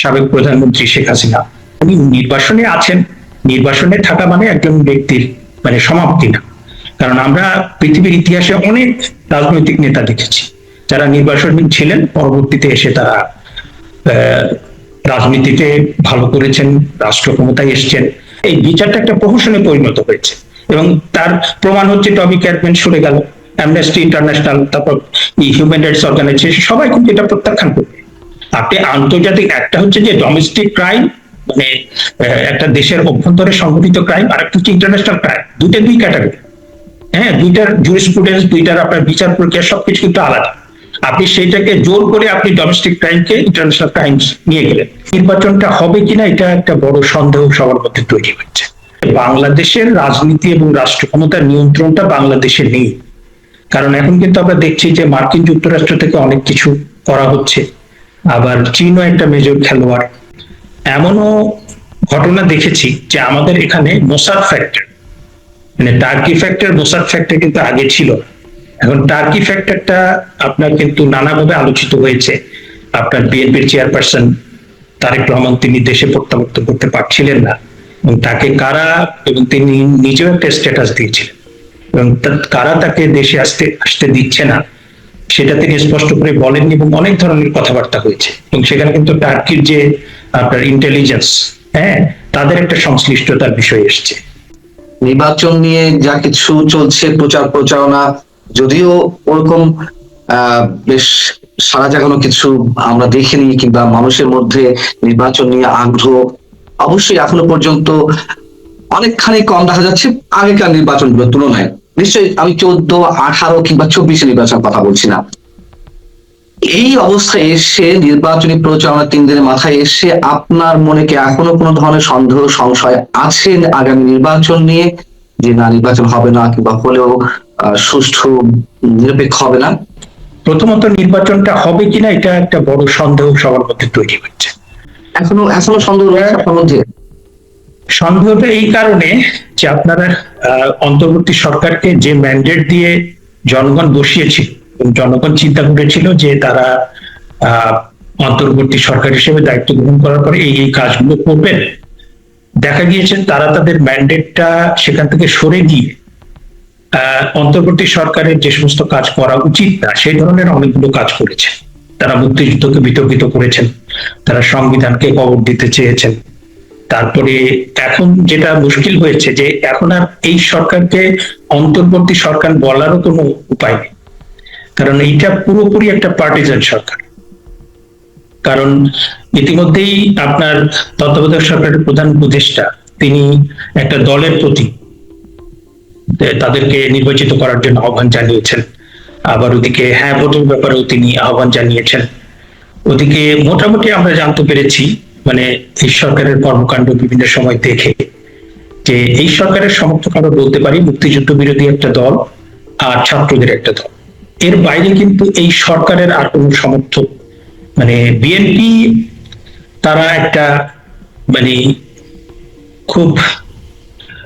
সাবেক প্রধানমন্ত্রী শেখ হাসিনা। উনি নির্বাসনে আছেন। নির্বাসনে থাকা মানে একজন ব্যক্তির মানে সমাপ্তি না। কারণ আমরা পৃথিবীর ইতিহাসে অনেক রাজনৈতিক নেতা দেখেছি। যারা নির্বাসনে ছিলেন, পরবর্তীতে এসে তারা রাজনীতিতে ভালো করেছেন, রাষ্ট্র ক্ষমতায় এসছেন। এই বিচারটা একটা প্রহসনে পরিণত হয়েছে। এবং তার প্রমাণ হচ্ছে টমি ক্যারপেন সরে গেল। অ্যামনেস্টি ইন্টারন্যাশনাল তারপর হিউম্যান রাইটস অর্গানাইজেশন সবাই কিন্তু এটা প্রত্যাখ্যান করবে। আপনি আন্তর্জাতিক একটা হচ্ছে যে ডোমেস্টিক ক্রাইম মানে একটা দেশের অভ্যন্তরে সংঘটিত ক্রাইম আর একটা হচ্ছে ইন্টারন্যাশনাল ক্রাইম দুইটা দুই ক্যাটাগরি হ্যাঁ দুইটার জুরিসপ্রুডেন্স দুইটার আপনার বিচার প্রক্রিয়া সবকিছু কিন্তু আলাদা। আপনি সেইটাকে জোর করে আপনি ডোমেস্টিক ক্রাইমকে ইন্টারন্যাশনাল ক্রাইমস নিয়ে গেলেন। নির্বাচনটা হবে কিনা এটা একটা বড় সন্দেহ সবার মধ্যে তৈরি হচ্ছে। বাংলাদেশের রাজনীতি এবং রাষ্ট্র ক্ষমতার নিয়ন্ত্রণটা বাংলাদেশে নেই। কারণ এখন কিন্তু আমরা দেখছি যে মার্কিন যুক্তরাষ্ট্র থেকে অনেক কিছু করা হচ্ছে। আবার চীনও একটা মেজর খেলোয়াড়। এমনও ঘটনা দেখেছি যে আমাদের এখানে মোসাদ ফ্যাক্টর মানে টার্কি ফ্যাক্টর, মোসাদ ফ্যাক্টর কিন্তু আগে ছিল। এখন টার্কি ফ্যাক্টরটা আপনার কিন্তু নানাভাবে আলোচিত হয়েছে। আপনার বিএনপির চেয়ারপারসন তারেক রহমান তিনি দেশে প্রত্যাবর্তন করতে পারছিলেন না। এবং তাকে কারা এবং তিনি নিজেও একটা স্ট্যাটাস দিয়েছিলেন। এবং কারা তাকে দেশে আসতে আসতে দিচ্ছে না। সেটা তিনি স্পষ্ট করে বলেননি এবং অনেক ধরনের কথাবার্তা হয়েছে। এবং সেখানে কিন্তু টার্কির যে আপনার ইন্টেলিজেন্স হ্যাঁ তাদের একটা সংশ্লিষ্টতার বিষয় এসছে। নির্বাচন নিয়ে যা কিছু চলছে, প্রচার প্রচারণা, যদিও ওরকম বেশ সারা জাগানো কিছু আমরা দেখিনি কিংবা মানুষের মধ্যে নির্বাচন নিয়ে আগ্রহ অবশ্যই এখনও পর্যন্ত অনেকখানি কম দেখা যাচ্ছে আগেকার নির্বাচনগুলোর তুলনায়। নিশ্চয়ই আমি চোদ্দ আঠারো কিংবা চব্বিশে নির্বাচন কথা বলছি না। এই অবস্থায় এসে নির্বাচনী প্রচারণা তিন দিনের মাথায় এসে আপনার মনে কি এখনও কোনো ধরনের সন্দেহ সংশয় আছে আগামী নির্বাচন নিয়ে? যে না নির্বাচন হবে না কিংবা হলেও সুষ্ঠু নিরপেক্ষ হবে না? প্রথমত নির্বাচনটা হবে কিনা এটা একটা বড় সন্দেহ সবার মধ্যে তৈরি হচ্ছে। এখনও এখনও সন্দেহ রয়েছে আপনার মধ্যে? সন্দেহটা এই কারণে যে আপনারা অন্তর্বর্তী সরকারকে যে ম্যান্ডেট দিয়ে জনগণ বসিয়েছিল জনগণ চিন্তা করেছিল যে তারা অন্তর্বর্তী সরকার হিসেবে দায়িত্ব গ্রহণ করার পরে এই এই কাজগুলো করবেন। দেখা গিয়েছে তারা তাদের ম্যান্ডেটটা সেখান থেকে সরে গিয়ে অন্তর্বর্তী সরকারের যে সমস্ত কাজ করা উচিত না সেই ধরনের অনেকগুলো কাজ করেছে। তারা মুক্তিযুদ্ধকে বিতর্কিত করেছেন, তারা সংবিধানকে কবর দিতে চেয়েছেন। তারপরে এখন যেটা মুশকিল হয়েছে যে এখন আর এই সরকারকে অন্তর্বর্তী সরকার বলারও কোনো উপায় নেই। কারণ এইটা পুরোপুরি একটা পার্টিজান সরকার। কারণ ইতিমধ্যেই আপনার তত্ত্বাবধায়ক সরকারের প্রধান উপদেষ্টা, তিনি একটা দলের প্রতি তাদেরকে নির্বাচিত করার জন্য আহ্বান জানিয়েছেন। আবার ওদিকে হ্যাঁ ভোটের ব্যাপারেও তিনি আহ্বান জানিয়েছেন। ওদিকে মোটামুটি আমরা জানতে পেরেছি মানে এই সরকারের কর্মকাণ্ড বিভিন্ন সময় দেখে যে এই সরকারের সমর্থক আমরা বলতে পারি মুক্তিযুদ্ধ বিরোধী একটা দল আর ছাত্রদের একটা দল। এর বাইরে কিন্তু এই সরকারের আর কোনো সমর্থক মানে বিএনপি তারা একটা মানে খুব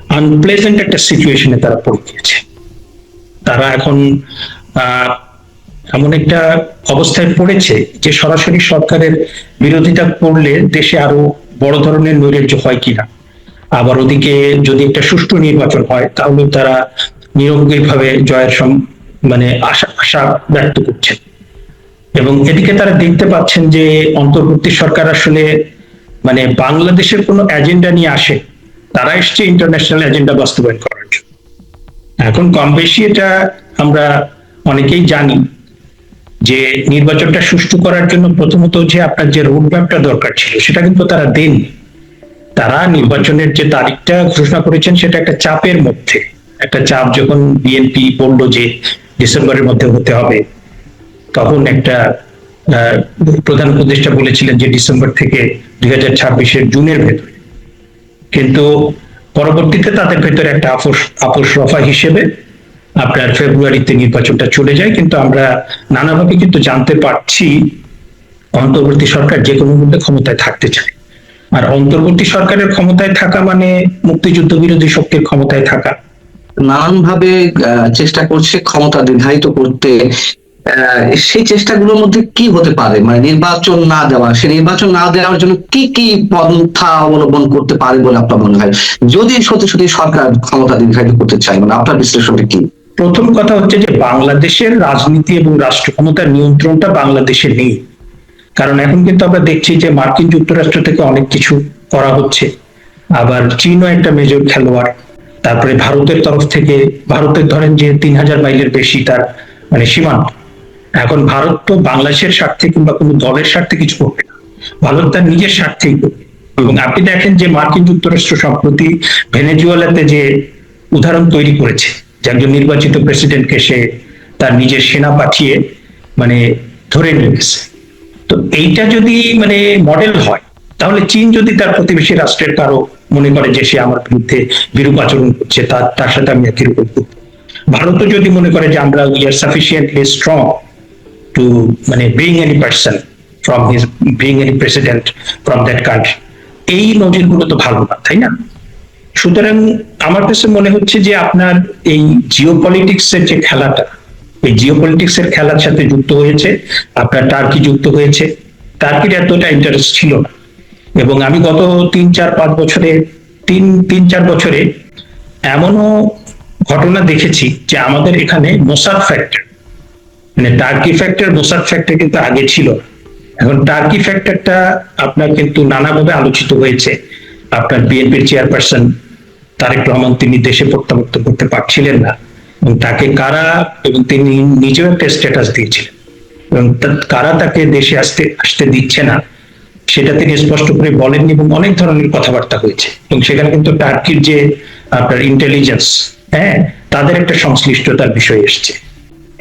আনপ্লেজেন্ট একটা সিচুয়েশনে তারা পড়ে গিয়েছে। তারা এখন আহ, এমন একটা অবস্থায় পড়েছে যে সরাসরি সরকারের বিরোধিতা করলে দেশে আরও বড় ধরনের নৈরাজ্য হয় কিনা। আবার ওদিকে যদি একটা সুষ্ঠু নির্বাচন হয় তাহলে তারা নিরঙ্গিকভাবে জয়ের মানে আশা আশা ব্যক্ত করছেন। এবং এদিকে তারা দেখতে পাচ্ছেন যে অন্তর্বর্তী সরকার আসলে মানে বাংলাদেশের কোনো এজেন্ডা নিয়ে আসে, তারা এসছে ইন্টারন্যাশনাল এজেন্ডা বাস্তবায়ন করার জন্য। এখন কম বেশি এটা আমরা অনেকেই জানি। যে নির্বাচনটা সুষ্ঠু করার জন্য প্রথমত যে আপনার যে রোড ম্যাপটা দরকার ছিল, সেটা কিন্তু তারা দেন তারা নির্বাচনের যে তারিখটা ঘোষণা করেছেন, সেটা একটা চাপের মধ্যে। একটা চাপ যখন বিএনপি বলল যে ডিসেম্বরের মধ্যে হতে হবে, তখন একটা প্রধান উপদেষ্টা বলেছিলেন যে ডিসেম্বর থেকে দুই হাজার ছাব্বিশের জুনের ভেতরে। কিন্তু পরবর্তীতে তাদের ভেতরে একটা আপোষ আপোষ রফা হিসেবে আপনার ফেব্রুয়ারিতে নির্বাচনটা চলে যায়, কিন্তু আমরা নানাভাবে কিন্তু জানতে পারছি অন্তর্বর্তী সরকার যে কোনো মূল্যে ক্ষমতায় থাকতে চায়। আর অন্তর্বর্তী সরকারের ক্ষমতায় থাকা মানে মুক্তিযুদ্ধ বিরোধী শক্তির ক্ষমতায় থাকা। নানান ভাবে চেষ্টা করছে ক্ষমতা নির্ধারিত করতে। সেই চেষ্টাগুলোর মধ্যে কি হতে পারে? মানে নির্বাচন না দেওয়া, সেই নির্বাচন না দেওয়ার জন্য কি কি পন্থা অবলম্বন করতে পারে বলে আপনার মনে হয়? যদি সত্যি সত্যি সরকার ক্ষমতা দীর্ঘায়িত করতে চায় মানে আপনার বিশ্লেষণটা কি? প্রথম কথা হচ্ছে যে বাংলাদেশের রাজনীতি এবং রাষ্ট্র ক্ষমতার নিয়ন্ত্রণটা বাংলাদেশে নেই। কারণ এখন কিন্তু আমরা দেখছি যে মার্কিন যুক্তরাষ্ট্র থেকে অনেক কিছু করা হচ্ছে। আবার চীনও একটা মেজর খেলোয়াড়। তারপরে ভারতের তরফ থেকে, ভারতের ধরেন যে তিন হাজার মাইলের বেশি তার মানে সীমান্ত। এখন ভারত তো বাংলাদেশের স্বার্থে কিংবা কোনো দলের স্বার্থে কিছু করবে না। ভারত তার নিজের স্বার্থেই করবে। এবং আপনি দেখেন যে মার্কিন যুক্তরাষ্ট্র সম্প্রতি ভেনেজুয়েলাতে যে উদাহরণ তৈরি করেছে যে একজন নির্বাচিত প্রেসিডেন্টকে সে তার নিজের সেনা পাঠিয়ে মানে ধরে নিয়ে গেছে। তো এইটা যদি মানে মডেল হয়, তাহলে চীন যদি তার প্রতিবেশী রাষ্ট্রের কারও মনে করে যে সে আমার বিরুদ্ধে বিরূপ আচরণ করছে তার তার সাথে আমি একই রকম করব। ভারতও যদি মনে করে যে আমরা we are sufficiently strong to মানে bring any person from his bring any president from that country এই নজিরগুলো তো ভালো না, তাই না? সুতরাং আমার কাছে মনে হচ্ছে যে আপনার এই জিও এর যে খেলাটা, এই জিও এর খেলার সাথে যুক্ত হয়েছে, আপনার টার্কি যুক্ত হয়েছে টার্কির এতটা ইন্টারেস্ট ছিল না। এবং আমি গত তিন, চার, পাঁচ বছরে, তিন তিন, চার বছরে এমনও ঘটনা দেখেছি যে আমাদের এখানে মোসাদ ফ্যাক্টর মানে টার্কি ফ্যাক্টর মোসাদ ফ্যাক্টর কিন্তু আগে ছিল এখন টার্কি ফ্যাক্টরটা আপনার কিন্তু নানাভাবে আলোচিত হয়েছে। আপনার বিএনপির চেয়ারপারসন তারেক রহমান তিনি দেশে প্রত্যাবর্তন করতে পারছিলেন না। এবং তাকে কারা এবং তিনি নিজেও একটা স্ট্যাটাস দিয়েছিলেন। এবং কারা তাকে দেশে আসতে আসতে দিচ্ছে না, সেটা তিনি স্পষ্ট করে বলেননি এবং অনেক ধরনের কথাবার্তা হয়েছে। এবং সেখানে কিন্তু টার্কির যে আপনার ইন্টেলিজেন্স হ্যাঁ তাদের একটা সংশ্লিষ্টতার বিষয় এসছে।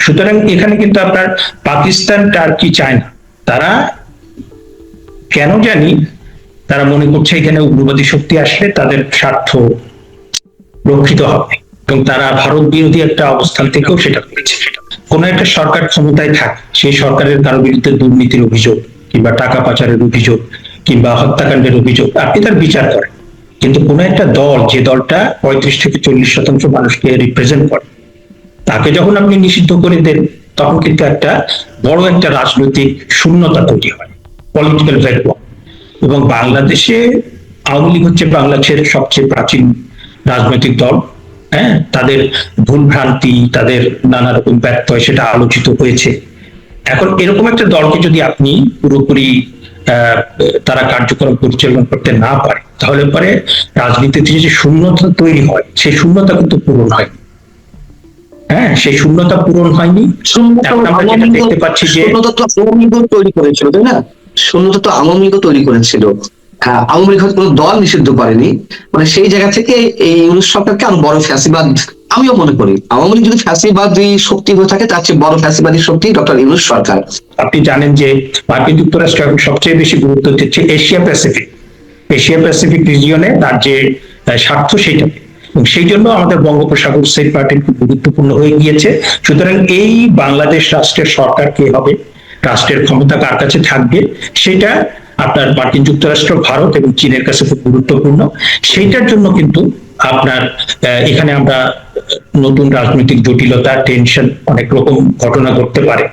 সুতরাং এখানে কিন্তু আপনার পাকিস্তান, টার্কি চায় না তারা কেন জানি তারা মনে করছে এখানে উগ্রবাদী শক্তি আসলে তাদের স্বার্থ রক্ষিত হবে। এবং তারা ভারত বিরোধী একটা অবস্থান থেকেও সেটা করেছে। কোন একটা সরকার ক্ষমতায় থাকে, সেই সরকারের কারও বিরুদ্ধে দুর্নীতির অভিযোগ, কিংবা টাকা পাচারের অভিযোগ, কিংবা হত্যাকাণ্ডের অভিযোগ, আপনি তার বিচার করেন। কিন্তু কোন একটা দল, যে দলটা পঁয়ত্রিশ থেকে চল্লিশ শতাংশ মানুষকে রিপ্রেজেন্ট করে, তাকে যখন আপনি নিষিদ্ধ করে দেন, তখন কিন্তু একটা বড় একটা রাজনৈতিক শূন্যতা তৈরি হয় পলিটিক্যাল ভ্যাকুয়াম এবং বাংলাদেশে আওয়ামী লীগ হচ্ছে বাংলাদেশের সবচেয়ে প্রাচীন রাজনৈতিক দল হ্যাঁ? তাদের ভুল ভ্রান্তি তাদের নানা রকম ব্যত্যয় সেটা আলোচিত হয়েছে। এখন এরকম একটা দলকে যদি আপনি পুরোপুরি তারা কার্যক্রম পরিচালনা করতে না পারে তাহলে পরে রাজনীতিতে যে শূন্যতা তৈরি হয় সেই শূন্যতা কিন্তু পূরণ হয় হ্যাঁ সেই শূন্যতা পূরণ হয়নি। এখন আমরা যেটা দেখতে পাচ্ছি যে শূন্যতা তো আওয়ামী লীগও তৈরি করেছিল তাই না? শূন্যতা তো আওয়ামী তৈরি করেছিল। আওয়ামী লীগ কোনো দল নিষিদ্ধ করেনি মানে সেই জায়গা থেকে এই ইউনুস সরকারকে আরও বড় ফ্যাসিবাদ আমিও মনে করি। আওয়ামী লীগ যদি ফ্যাসিবাদী শক্তি হয়ে থাকে, তার চেয়ে বড় ফ্যাসিবাদী শক্তি ডক্টর ইউনুস সরকার। আপনি জানেন যে মার্কিন যুক্তরাষ্ট্র এখন সবচেয়ে বেশি গুরুত্ব দিচ্ছে এশিয়া প্যাসিফিক। এশিয়া প্যাসিফিক রিজিয়নে তার যে স্বার্থ সেটা এবং সেই জন্য আমাদের বঙ্গোপসাগর সেট পার্টি খুব গুরুত্বপূর্ণ হয়ে গিয়েছে। সুতরাং এই বাংলাদেশ রাষ্ট্রের সরকার কে হবে? রাষ্ট্রের ক্ষমতা কার কাছে থাকবে? সেটা আপনার মার্কিন যুক্তরাষ্ট্র, ভারত এবং চীনের কাছে খুব গুরুত্বপূর্ণ। সেইটার জন্য কিন্তু আপনার এখানে আমরা নতুন রাজনৈতিক জটিলতা, টেনশন অনেক রকম ঘটনা ঘটতে পারে।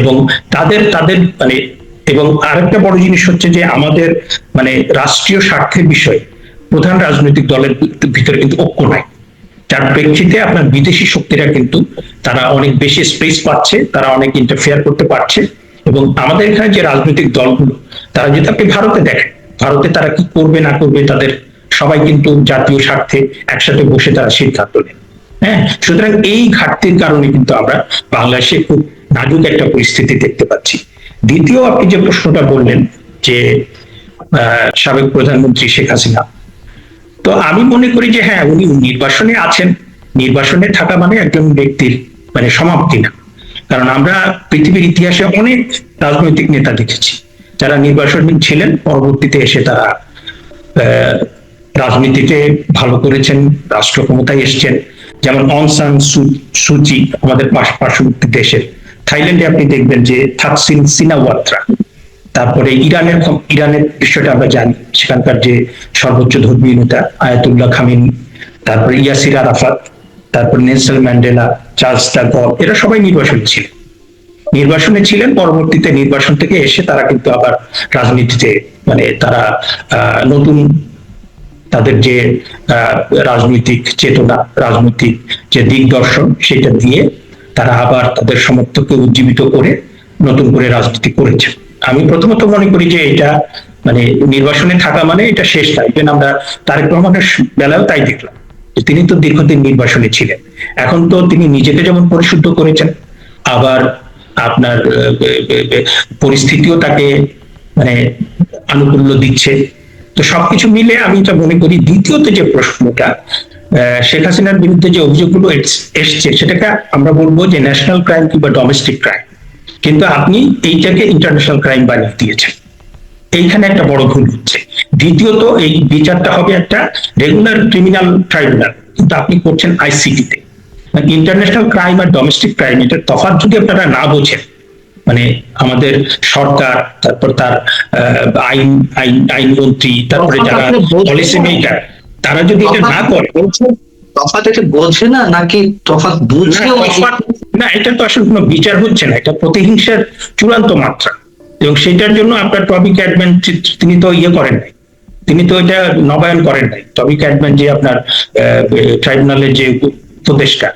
এবং তাদের তাদের মানে এবং আরেকটা বড় জিনিস হচ্ছে যে আমাদের মানে রাষ্ট্রীয় স্বার্থের বিষয়ে প্রধান রাজনৈতিক দলের ভিতরে কিন্তু ঐক্য নাই। যার প্রেক্ষিতে আপনার বিদেশি শক্তিরা কিন্তু তারা অনেক বেশি স্পেস পাচ্ছে, তারা অনেক ইন্টারফেয়ার করতে পারছে। এবং আমাদের এখানে যে রাজনৈতিক দলগুলো, তারা যদি আপনি ভারতে দেখেন, ভারতে তারা কি করবে না করবে, তাদের সবাই কিন্তু জাতীয় স্বার্থে একসাথে বসে তারা সিদ্ধান্ত নেন হ্যাঁ সুতরাং এই ঘাটতির কারণে কিন্তু আমরা বাংলাদেশে খুব নাজুক একটা পরিস্থিতি দেখতে পাচ্ছি। দ্বিতীয় আপনি যে প্রশ্নটা বললেন যে সাবেক প্রধানমন্ত্রী শেখ হাসিনা, তো আমি মনে করি যে হ্যাঁ উনি নির্বাসনে আছেন। নির্বাসনে থাকা মানে একজন ব্যক্তির মানে সমাপ্তি না। কারণ আমরা পৃথিবীর ইতিহাসে অনেক রাজনৈতিক নেতা দেখেছি। যারা নির্বাসনে ছিলেন, পরবর্তীতে এসে তারা রাজনীতিতে ভালো করেছেন, রাষ্ট্র ক্ষমতায় এসছেন। যেমন অং সান সুচি আমাদের পার্শ্ববর্তী দেশের। থাইল্যান্ডে আপনি দেখবেন যে থাকসিন সিনাওয়াত্রা, তারপরে ইরানের ইরানের বিষয়টা আমরা জানি, সেখানকার যে সর্বোচ্চ ধর্মীয় নেতা আয়াতুল্লাহ খামিন, তারপরে ইয়াসির আরাফাত তারপর নেলসন ম্যান্ডেলা, চার্লস ডাগল এরা সবাই নির্বাসন ছিলেন নির্বাসনে ছিলেন, পরবর্তীতে নির্বাসন থেকে এসে তারা কিন্তু আবার রাজনীতিতে মানে তারা নতুন তাদের যে রাজনৈতিক চেতনা, রাজনৈতিক যে দিগদর্শন, সেটা দিয়ে তারা আবার তাদের সমর্থককে উজ্জীবিত করে নতুন করে রাজনীতি করেছে। আমি প্রথমত মনে করি যে এটা মানে নির্বাসনে থাকা মানে এটা শেষ ইভেন আমরা তারেক রহমানের বেলাও তাই দেখলাম। তিনি তো দীর্ঘদিন নির্বাসনে ছিলেন। এখন তো তিনি নিজেকে যেমন পরিশুদ্ধ করেছেন, আবার আপনার পরিস্থিতিও তাকে মানে আনুকূল্য দিচ্ছে। তো সবকিছু মিলে আমি এটা মনে করি দ্বিতীয়ত যে প্রশ্নটা শেখ হাসিনার বিরুদ্ধে যে অভিযোগগুলো এস- এসছে, সেটাকে আমরা বলব যে ন্যাশনাল ক্রাইম কিংবা ডোমেস্টিক ক্রাইম কিন্তু আপনি এইটাকে ইন্টারন্যাশনাল ক্রাইম বানিয়ে দিয়েছেন। এইখানে একটা বড় ভুল হচ্ছে। দ্বিতীয়ত এই বিচারটা হবে একটা রেগুলার ক্রিমিনাল ট্রাইব্যুনাল কিন্তু আপনি করছেন আইসিটিতে ইন্টারন্যাশনাল ক্রাইম আর ডোমেস্টিক ক্রাইম এটা তফাৎ যদি আপনারা না বোঝেন মানে আমাদের সরকার তারপর তার আইন আইন আইনমন্ত্রী তারপরে যারা পলিসি মেকার তারা যদি এটা না করে তফাৎ এটা বোঝে না নাকি তফাৎ না, না এটা তো আসলে কোনো বিচার হচ্ছে না এটা প্রতিহিংসার চূড়ান্ত মাত্রা। এবং সেটার জন্য আপনার টপিক ক্যাডম্যান তিনি তো ইয়ে করেন নাই তিনি তো এটা নবায়ন করেন নাই। টবি ক্যাডম্যান যে আপনার ট্রাইব্যুনালের যে উপদেষ্টা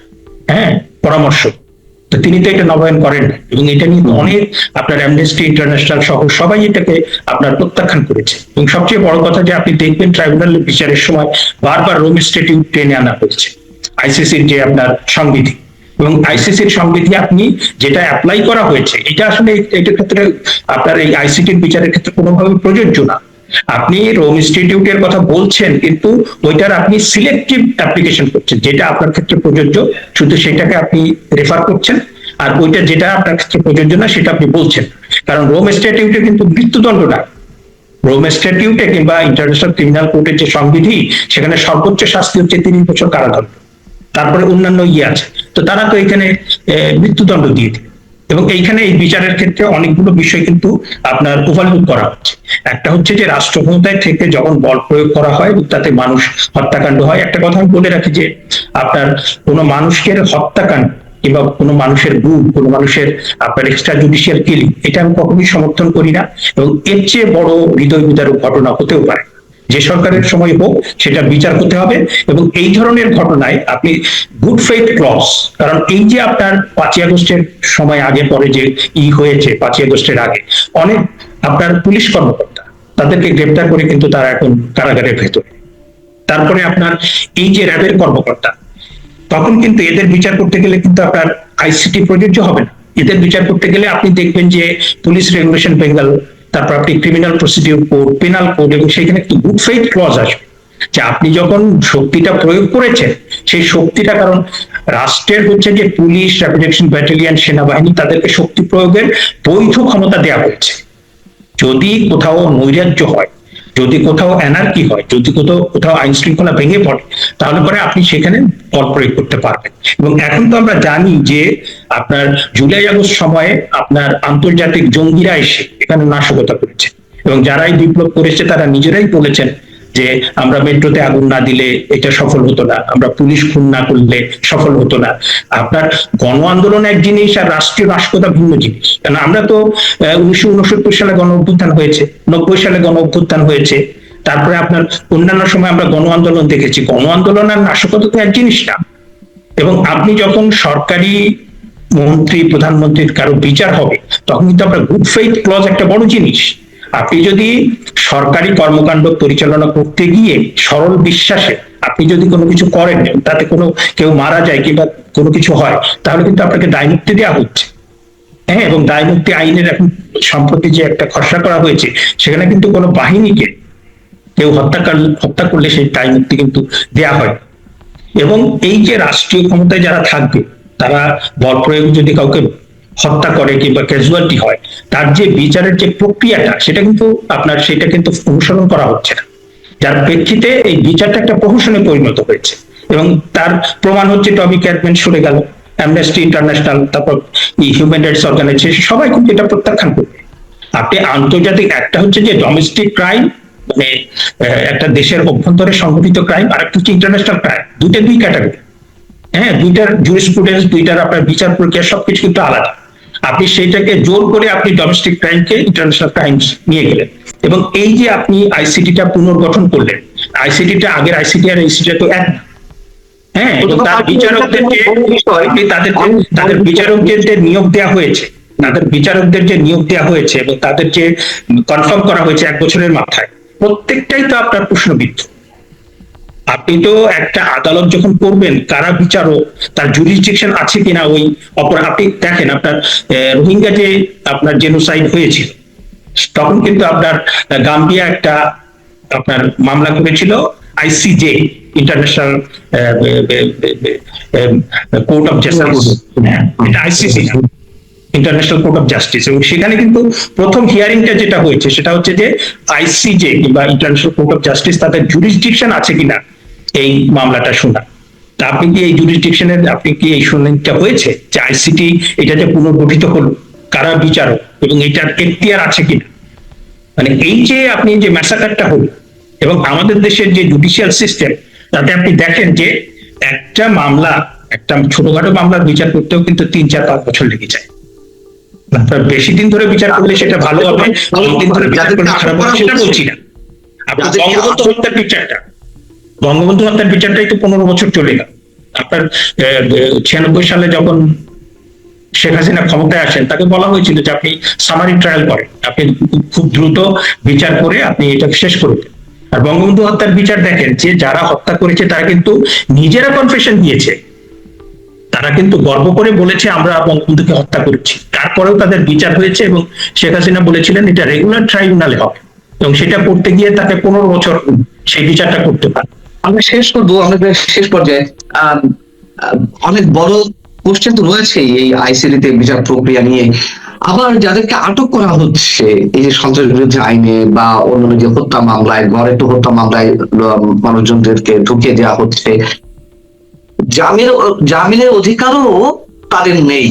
হ্যাঁ পরামর্শ, তো তিনি তো এটা নবায়ন করেন না এবং এটা নিয়ে অনেক আপনার অ্যামনেস্টি ইন্টারন্যাশনাল সহ সবাই এটাকে আপনার প্রত্যাখ্যান করেছে। এবং সবচেয়ে বড় কথা যে আপনি দেখবেন ট্রাইব্যুনালের বিচারের সময় বারবার রোম স্টেটিউট টেনে আনা হয়েছে আইসিসির যে আপনার সংবিধি। এবং আইসিসির সংবিধি আপনি যেটা অ্যাপ্লাই করা হয়েছে, এটা আসলে এটার ক্ষেত্রে আপনার এই আইসিটির বিচারের ক্ষেত্রে কোনোভাবে প্রযোজ্য না। আপনি রোম ইনস্টিটিউটের কথা বলছেন, কিন্তু ওইটার আপনি সিলেক্টিভ অ্যাপ্লিকেশন করছেন, যেটা আপনার ক্ষেত্রে প্রযোজ্য, শুধু সেটাকে আপনি রেফার করছেন, আর ওইটা যেটা আপনার ক্ষেত্রে প্রযোজ্য না, সেটা আপনি বলছেন। কারণ রোম স্ট্যাটিউটে কিন্তু মৃত্যুদণ্ড না রোম স্ট্যাটিউটে কিংবা ইন্টারন্যাশনাল ক্রিমিনাল কোর্টের যে সংবিধি, সেখানে সর্বোচ্চ শাস্তি হচ্ছে তিন বছর কারাদণ্ড। তারপরে অন্যান্য ইয়ে আছে। তো তারা তো এখানে মৃত্যুদণ্ড দিয়ে দিবে। এবং এইখানে এই বিচারের ক্ষেত্রে অনেকগুলো বিষয় কিন্তু আপনার ওভারলুক করা হচ্ছে। একটা হচ্ছে যে রাষ্ট্র ক্ষমতায় থেকে যখন বল প্রয়োগ করা হয় এবং তাতে মানুষ হত্যাকাণ্ড হয়, একটা কথা আমি বলে রাখি যে আপনার কোনো মানুষকে হত্যাকাণ্ড কিংবা কোনো মানুষের গুম, কোনো মানুষের আপনার এক্সট্রা জুডিশিয়াল কিলিং এটা আমি কখনোই সমর্থন করি না এবং এর চেয়ে বড় হৃদয় বিদারক ঘটনা হতেও পারে। যে সরকারের সময় হোক সেটা বিচার করতে হবে এবং এই ধরনের ঘটনায় আপনি গুড ফেথ ক্লস কারণ এই যে আপনার পাঁচই আগস্টের সময় আগে পরে যে ই হয়েছে, পাঁচই আগস্টের আগে, অনেক আপনার পুলিশ কর্মকর্তা তাদেরকে গ্রেপ্তার করে কিন্তু তারা এখন কারাগারের ভেতরে। তারপরে আপনার এই যে র্যাবের কর্মকর্তা, তখন কিন্তু এদের বিচার করতে গেলে কিন্তু আপনার আইসিটি প্রযোজ্য হবে না। এদের বিচার করতে গেলে আপনি দেখবেন যে পুলিশ রেগুলেশন বেঙ্গল তারপর আপনি criminal procedure code penal code এবং সেখানে একটি গুড ফেইথ ক্লজ আসবে। যে আপনি যখন শক্তিটা প্রয়োগ করেছেন, সেই শক্তিটা কারণ রাষ্ট্রের হচ্ছে যে পুলিশ রেপুটেশন ব্যাটালিয়ান সেনাবাহিনী তাদেরকে শক্তি প্রয়োগের বৈধ ক্ষমতা দেওয়া হয়েছে। যদি কোথাও নৈরাজ্য হয় যদি কোথাও অ্যানার্কি হয়, যদি কোথাও কোথাও আইন শৃঙ্খলা ভেঙে পড়ে, তাহলে পরে আপনি সেখানে বল প্রয়োগ করতে পারবেন। এবং এখন তো আমরা জানি যে আপনার জুলাই আগস্ট সময়ে আপনার আন্তর্জাতিক জঙ্গিরা এসে এখানে নাশকতা করেছে। এবং যারাই বিপ্লব করেছে, তারা নিজেরাই বলেছেন যে আমরা মেট্রোতে আগুন না দিলে এটা সফল হতো না, আমরা পুলিশ খুন না করলে সফল হতো না। আপনার গণ আন্দোলন এক জিনিস আর রাষ্ট্রীয় নাশকতা ভিন্ন জিনিস। কারণ আমরা তো উনিশশো উনসত্তর সালে গণ অভ্যুত্থান হয়েছে, নব্বই সালে গণ অভ্যুত্থান হয়েছে। তারপরে আপনার অন্যান্য সময় আমরা গণ আন্দোলন দেখেছি। গণ আন্দোলন আর নাশকতা তো এক জিনিস না। এবং আপনি যখন সরকারি মন্ত্রী, প্রধানমন্ত্রীর কারও বিচার হবে, তখন কিন্তু আপনার গুড ফেইথ ক্লজ একটা বড় জিনিস। আপনি যদি সরকারি কর্মকাণ্ড পরিচালনা করতে গিয়ে সরল বিশ্বাসে আপনি যদি কোনো কিছু করেন, তাতে কোনো কেউ মারা যায় কিংবা কোনো কিছু হয়, তাহলে কিন্তু আপনাকে দায়মুক্তি দেওয়া হচ্ছে। হ্যাঁ এবং দায়মুক্তি আইনের এখন সম্প্রতি যে একটা খসড়া করা হয়েছে, সেখানে কিন্তু কোনো বাহিনীকে কেউ হত্যা হত্যা করলে সেই দায়মুক্তি কিন্তু দেয়া হয়। এবং এই যে রাষ্ট্রীয় ক্ষমতায় যারা থাকবে, তারা বল প্রয়োগ যদি কাউকে হত্যা করে কিংবা ক্যাজুয়ালিটি হয়, তার যে বিচারের যে প্রক্রিয়াটা, সেটা কিন্তু আপনার, সেটা কিন্তু অনুসরণ করা হচ্ছে না। যার প্রেক্ষিতে এই বিচারটা একটা প্রহসনে পরিণত হয়েছে। এবং তার প্রমাণ হচ্ছে টমি ক্যাটম্যান সরে গেল অ্যামনেস্টি ইন্টারন্যাশনাল তারপর হিউম্যান রাইটস অর্গানাইজেশন সবাই কিন্তু এটা প্রত্যাখ্যান করবে। আপনি আন্তর্জাতিক একটা হচ্ছে যে ডোমেস্টিক ক্রাইম মানে একটা দেশের অভ্যন্তরে সংঘটিত ক্রাইম আর একটা হচ্ছে ইন্টারন্যাশনাল ক্রাইম দুইটা দুই ক্যাটাগরি হ্যাঁ দুইটার জুরিসপ্রুডেন্স দুইটার আপনার বিচার প্রক্রিয়া, সবকিছু কিন্তু আলাদা। আপনি সেইটাকে জোর করে আপনি ডোমেস্টিক ক্রাইমকে ইন্টারন্যাশনাল ক্রাইমস নিয়ে গেলেন। এবং এই যে আপনি আইসিটিটা পুনর্গঠন করলেন আইসিটিটা আগের আইসিটি আর আইসিটি তো এক হ্যাঁ তার বিচারকদেরকে তাদের তাদের বিচারকদের যে নিয়োগ দেওয়া হয়েছে। তাদের বিচারকদের যে নিয়োগ দেওয়া হয়েছে এবং তাদের যে কনফার্ম করা হয়েছে এক বছরের মাথায়। প্রত্যেকটাই তো আপনার প্রশ্নবিদ্ধ। আপনি তো একটা আদালত যখন করবেন কারা বিচারক তার জুরিসডিকশন আছে কিনা ওই অপরাধ আপনি দেখেন আপনার রোহিঙ্গা যে আপনার জেনোসাইড হয়েছিল তখন কিন্তু আপনার গাম্বিয়া একটা আপনার মামলা করেছিল ICJ International Court of Justice ICC International Court of Justice এবং সেখানে কিন্তু প্রথম হিয়ারিংটা যেটা হয়েছে সেটা হচ্ছে যে আইসিজে কিংবা ইন্টারন্যাশনাল কোর্ট অফ জাস্টিস তাদের জুরিসডিকশন আছে কিনা এই মামলাটা শোনা তা আপনি কি এই জুরিসডিকশনের আপনি কি এই শুনানিটা হয়েছে যে আইসিটি এটা যে পুনর্গঠিত হলো? কারা বিচারক এবং এটার এখতিয়ার আছে কিনা? মানে এই যে আপনি যে ম্যাসাকারটা হলো এবং আমাদের দেশের যে জুডিশিয়াল সিস্টেম তাতে আপনি দেখেন যে একটা মামলা একটা ছোটখাটো মামলার বিচার করতেও কিন্তু তিন চার পাঁচ বছর লেগে যায়। বেশি দিন ধরে বিচার করলে সেটা ভালো হবে দিন ধরে বিচার করলে খারাপ হবে সেটা বলছি না। আপনার বঙ্গবন্ধু হত্যার বিচারটা বঙ্গবন্ধু হত্যার বিচারটাই তো পনেরো বছর চলে গেল। আপনার ছিয়ানব্বই সালে যখন শেখ হাসিনা ক্ষমতায় আসেন, তাকে বলা হয়েছিল যে আপনি সামারি ট্রায়াল করেন। আপনি খুব- দ্রুত বিচার করে আপনি এটা শেষ করে আর বঙ্গবন্ধু হত্যার বিচার দেখেন, যে যারা হত্যা করেছে, তারা কিন্তু নিজেরা কনফেশন দিয়েছে। তারা কিন্তু গর্ব করে বলেছে, আমরা বঙ্গবন্ধুকে হত্যা করেছি। তারপরেও তাদের বিচার হয়েছে এবং শেখ হাসিনা বলেছিলেন, এটা রেগুলার ট্রাইব্যুনালে হবে। এবং সেটা করতে গিয়ে তাকে পনেরো বছর সেই বিচারটা করতে পারে আমরা শেষ করব, আমরা শেষ পর্যায়ে। অনেক বড় কোশ্চেন তো রয়েছে এই আইসিডিতে বিচার প্রক্রিয়া নিয়ে। আবার যাদেরকে আটক করা হচ্ছে, এই যে সন্ত্রাস বিরুদ্ধে আইনে বা অন্যান্য যে হত্যা মামলায় ঘরে তো হত্যা মামলায় মানুষজনদেরকে ঢুকিয়ে দেওয়া হচ্ছে। জামিনের জামিনের অধিকারও তাদের নেই।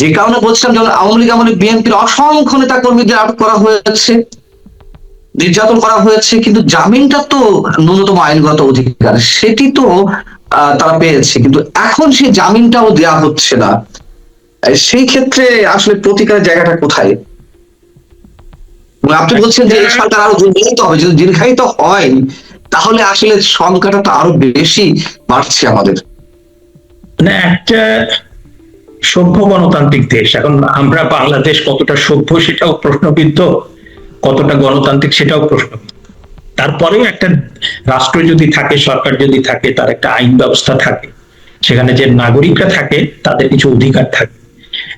যে কারণে বলছিলাম যখন আওয়ামী লীগ আমলে বিএনপির অসংখ্য নেতা কর্মীদের আটক করা হয়েছে। নির্যাতন করা হয়েছে, কিন্তু জামিনটা তো ন্যূনতম আইনগত অধিকার, সেটি তো তারা পেয়েছে, কিন্তু এখন সেই জামিনটাও দেওয়া হচ্ছে না। সেই ক্ষেত্রে আসলে প্রতিকারের জায়গাটা কোথায়? এবং আপনি বলছেন যে এই সরকার আরও দীর্ঘায়িত হবে, যদি দীর্ঘায়িত হয়, তাহলে আসলে সংখ্যাটা তো আরও বেশি বাড়ছে আমাদের। মানে একটা সভ্য গণতান্ত্রিক দেশ, এখন আমরা বাংলাদেশ কতটা সভ্য সেটাও প্রশ্নবিদ্ধ। কতটা গণতান্ত্রিক সেটাও প্রশ্ন। তারপরেও একটা রাষ্ট্র যদি থাকে, সরকার যদি থাকে, তার একটা আইন ব্যবস্থা থাকে, সেখানে যে নাগরিকরা থাকে, তাদের কিছু অধিকার থাকে।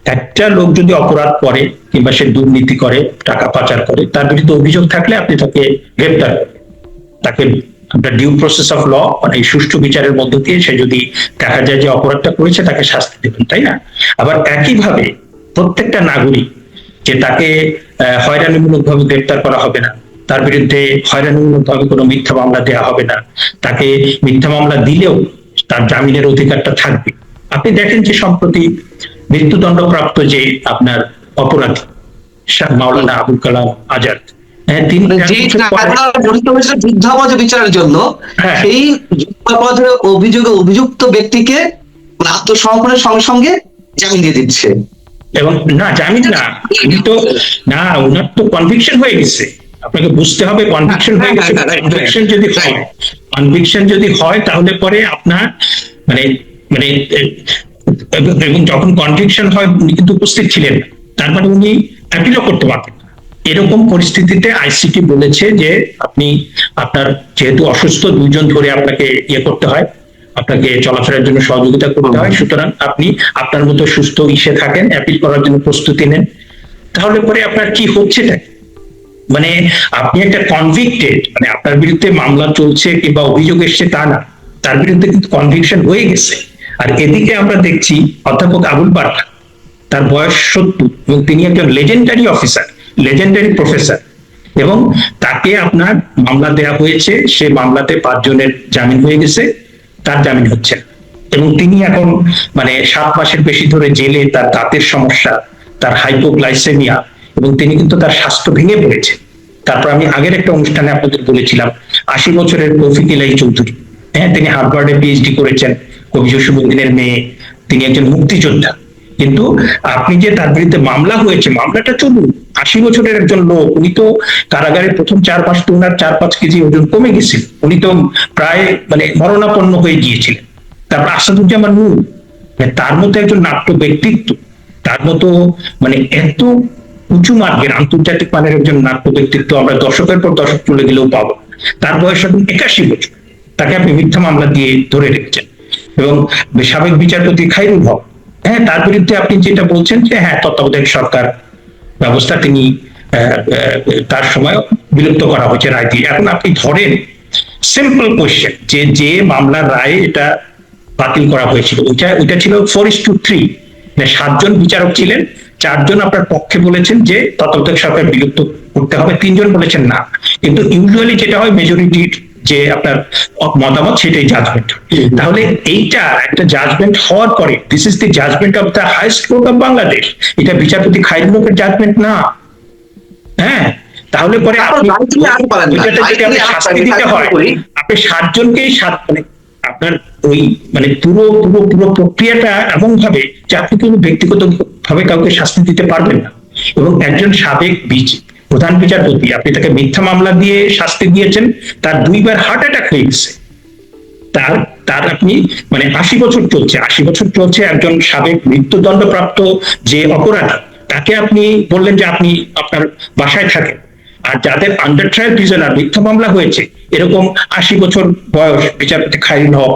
একটা লোক যদি অপরাধ করে কিংবা সে দুর্নীতি করে, টাকা পাচার করে, তার বিরুদ্ধে অভিযোগ থাকলে আপনি তাকে গ্রেপ্তার তাকে আপনার ডিউ প্রসেস অফ ল মানে সুষ্ঠু বিচারের মধ্য দিয়ে সে যদি দেখা যায় যে অপরাধটা করেছে, তাকে শাস্তি দেবেন, তাই না? আবার একইভাবে প্রত্যেকটা নাগরিক যে তাকে হয়রানিমূলক ভাবে গ্রেপ্তার করা হবে না। তার বিরুদ্ধে হয়রানিমূলক ভাবে কোনো মিথ্যা মামলা দেওয়া হবে না। তাকে মিথ্যা মামলা দিলেও তার জামিনের অধিকারটা থাকবে। আপনি দেখেন যে সম্প্রতি মৃত্যুদণ্ডপ্রাপ্ত যে আপনার অপরাধী শাহ মাওলানা আবুল কালাম আজাদ হ্যাঁ মানে যুদ্ধাপরাধ বিচারের জন্য হ্যাঁ। সেই যুদ্ধাপরাধের অভিযোগে অভিযুক্ত ব্যক্তিকে মানে আত্মসমর্পণের সঙ্গে সঙ্গে জামিন দিয়ে দিচ্ছে। এবং না জামিন না উনি তো না ওনার তো কনভিকশন হয়ে গেছে। আপনাকে বুঝতে হবে কনভিকশন হয়ে গেছে। হ্যাঁ, হ্যাঁ, হ্যাঁ, কনভিকশন যদি হয় কনভিকশন যদি হয় তাহলে পরে আপনার মানে মানে এবং যখন কনভিকশন হয় উনি কিন্তু উপস্থিত ছিলেন। না। তার মানে উনি অ্যাপিলও করতে পারতেন এরকম পরিস্থিতিতে আইসিটি বলেছে যে আপনি আপনার যেহেতু অসুস্থ দুজন ধরে আপনাকে ইয়ে করতে হয় আপনাকে চলাফেরার জন্য সহযোগিতা করতে হয়। সুতরাং আপনি আপনার মতো সুস্থ ইসে থাকেন অ্যাপিল করার জন্য প্রস্তুতি নেন। তাহলে পরে আপনার কি হচ্ছে মানে আপনি একটা কনভিক্টেড মানে আপনার বিরুদ্ধে মামলা চলছে কিংবা অভিযোগ এসছে তা না, তার বিরুদ্ধে কিন্তু কনভিকশন হয়ে গেছে। আর এদিকে আমরা দেখছি অধ্যাপক আবুল বার্কা, তার বয়স সত্তর এবং তিনি একজন লেজেন্ডারি অফিসার লেজেন্ডারি প্রফেসর এবং তাকে আপনার মামলা দেয়া হয়েছে। সে মামলাতে পাঁচজনের জামিন হয়ে গেছে। তার জামিন হচ্ছে। এবং তিনি এখন মানে সাত মাসের বেশি ধরে জেলে তার দাঁতের সমস্যা, তার হাইপোগ্লাইসেমিয়া এবং তিনি কিন্তু তার স্বাস্থ্য ভেঙে পড়েছে তারপর আমি আগের একটা অনুষ্ঠানে আপনাদের বলেছিলাম, আশি বছরের রফিক ইলাই চৌধুরী। হ্যাঁ তিনি হার্ভার্ডে পিএইচডি করেছেন, কবি জসীমুদ্দিনের মেয়ে, তিনি একজন মুক্তিযোদ্ধা। কিন্তু আপনি যে তার বিরুদ্ধে মামলা হয়েছে, মামলাটা চলুন। আশি বছরের একজন লোক, উনি তো কারাগারে প্রথম চার পাঁচ তো ওনার চার পাঁচ কেজি ওজন কমে গেছিল উনি তো প্রায় মানে মরণাপন্ন হয়ে গিয়েছিলেন। তারপর আসাদুজ্জামান নূর মানে তার মতো একজন নাট্য ব্যক্তিত্ব, তার মতো মানে এত উঁচু মার্গের আন্তর্জাতিক মানের একজন নাট্য ব্যক্তিত্ব আমরা দশকের পর দশক চলে গেলেও পাবো। তার বয়স এখন একাশি বছর। তাকে আপনি মিথ্যা মামলা দিয়ে ধরে রেখেছেন। এবং সাবেক বিচারপতি খাইরুল হক হ্যাঁ তার বিরুদ্ধে আপনি যেটা বলছেন যে হ্যাঁ তত্ত্বাবধায়ক সরকার ব্যবস্থা তিনি তার সময় বিলুপ্ত করা হয়েছে রায় দিয়ে। এখন আপনি ধরেন সিম্পল কোয়েশ্চেন যে যে মামলার রায় এটা বাতিল করা হয়েছিল, ওইটা ওইটা ছিল ফোর ইস টু থ্রি সাতজন বিচারক ছিলেন, চারজন আপনার পক্ষে বলেছেন যে, তত্ত্বাবধায়ক সরকার বিলুপ্ত করতে হবে, তিনজন বলেছেন না। কিন্তু ইউজুয়ালি যেটা হয় মেজরিটির যে আপনার মতামত সেটাই জাজমেন্ট তাহলে এইটা একটা জাজমেন্ট হওয়ার পরে this is the judgement of the highest court of Bangladesh এটা বিচারপতি খাইরুলের জাজমেন্ট না। হ্যাঁ? তাহলে পরে আপনি- শাস্তি দিতে হয় সাতজনকেই সাত মানে আপনার ওই মানে পুরো পুরো পুরো প্রক্রিয়াটা এমন ভাবে যে আপনি কোনো ব্যক্তিগত ভাবে কাউকে শাস্তি দিতে পারবেন না। এবং একজন সাবেক বিচ প্রধান বিচারপতি, আপনি তাকে মিথ্যা মামলা দিয়ে শাস্তি দিয়েছেন, তার দুইবার হার্ট অ্যাটাক হয়ে গেছে। তার তার আপনি মানে আশি বছর চলছে, আশি বছর চলছে একজন সাবেক মৃত্যুদণ্ডপ্রাপ্ত যে অপরাধী, তাকে আপনি বললেন যে আপনি আপনার বাসায় থাকেন। আর যাদের আন্ডার ট্রায়াল প্রিজনার মিথ্যা মামলা হয়েছে, এরকম আশি বছর বয়স বিচারপতি খাইরুল হক,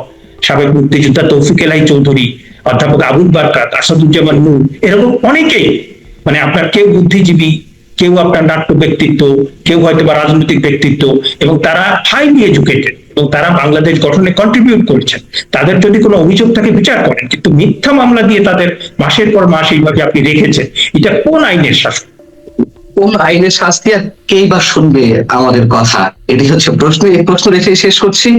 সাবেক মুক্তিযোদ্ধা তৌফিক এলাই চৌধুরী, অধ্যাপক আবুল বারকাত, আসাদুজ্জামান নূর, এরকম অনেকেই মানে আপনার কেউ বুদ্ধিজীবী কেউ আপনার নাট্য ব্যক্তিত্ব, কেউ হয়তো বা রাজনৈতিক ব্যক্তিত্ব এবং তারা হাইলি এডুকেটেড এবং তারা বাংলাদেশ গঠনে কন্ট্রিবিউট করেছেন। তাদের যদি কোনো অভিযোগ থাকে, বিচার করেন। কিন্তু মিথ্যা মামলা দিয়ে তাদের মাসের পর মাস এইভাবে আপনি রেখেছেন, এটা কোন আইনের শাসন কোন আইনের শাস্তি আর কেই বা শুনবে আমাদের কথা? এটি হচ্ছে প্রশ্ন। এই প্রশ্ন রেখে শেষ করছি।